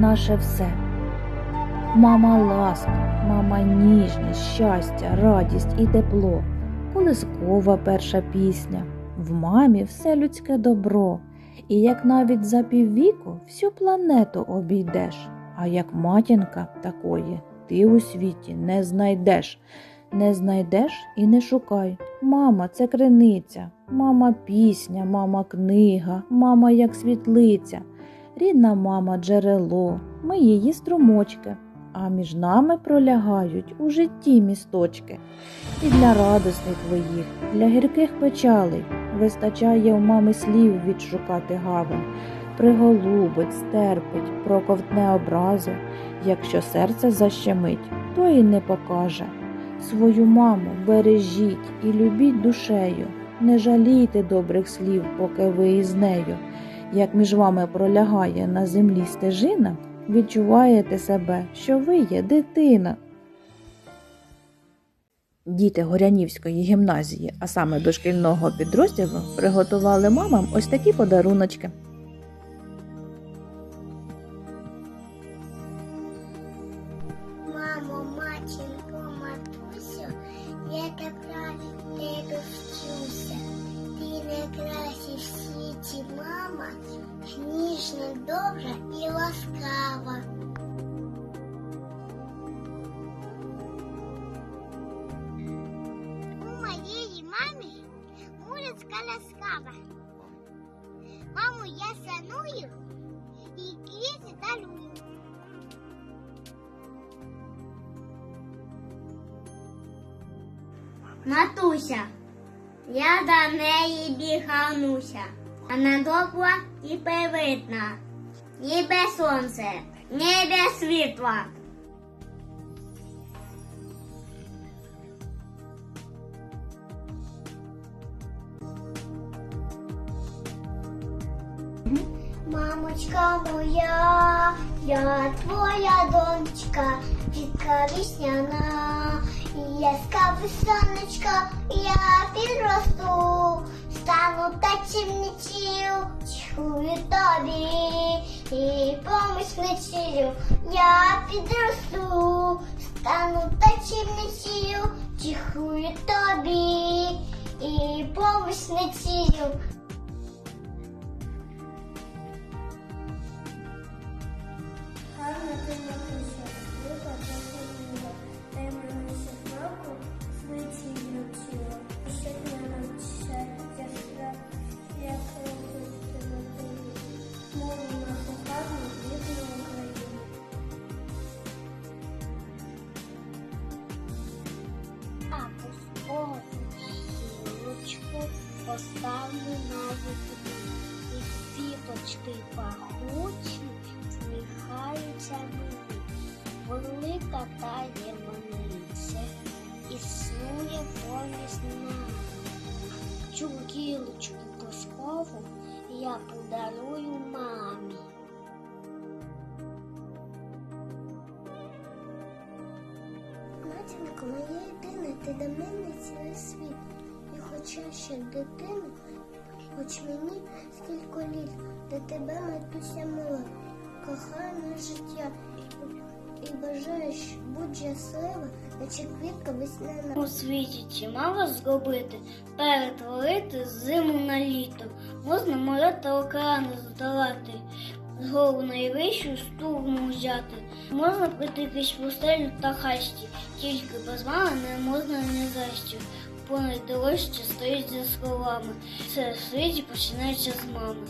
наше все. Мама ласка, мама ніжність, щастя, радість і тепло, колискова перша пісня. В мамі все людське добро. І як навіть за піввіку всю планету обійдеш, а як матінка такої ти у світі не знайдеш. Не знайдеш і не шукай. Мама це криниця, мама пісня, мама книга, мама як світлиця, рідна мама джерело, ми її струмочки, а між нами пролягають у житті місточки. І для радостей твоїх, для гірких печалей вистачає у мами слів відшукати гавань. Приголубить, стерпить, проковтне образи, якщо серце защемить, то і не покаже. Свою маму бережіть і любіть душею, не жалійте добрих слів, поки ви із нею. Як між вами пролягає на землі стежина, відчуваєте себе, що ви є дитина. Діти Горянівської гімназії, а саме дошкільного підрозділу, приготували мамам ось такі подаруночки. Мамо, матінко, матусю, я так рад тебе вчуся. Ти найкраща в світі мама, ніжна, добра і ласкава. У моєї мамі мурицька ласкава. Маму я саную і квіти дарую. Матуся, я до неї бігануся. Вона добра і привітна, ніби сонце, ніби світла. Мамочка моя, я твоя донечка, дітка вісняна, яскраве сонечко, я підросту, тачівницею, чую тобі і помічницею, я підросту, стану тачівницею, чихую тобі і помічницею. Поставлю на вікно. І квіточки пахучі сміхаються мені. Велика таємниця існує помість нами. Цю гілочку казкову я подарую мамі. Матінко, моя єдина, ти до мене цілий світ. І хоча ще дитина, хоч мені скільки літ, до тебе матуся мила, кохана життя. І бажаєш будь щаслива, наче квітка весняна. У світі чимало зробити, перетворити зиму на літо. Можна море та океани здолати, згору найвищу стурму взяти. Можна прийти крізь пустелю та хащі, тільки без мами не можна не зайти. Понад дорожче стоїть за словами. Все в світі починається з мами.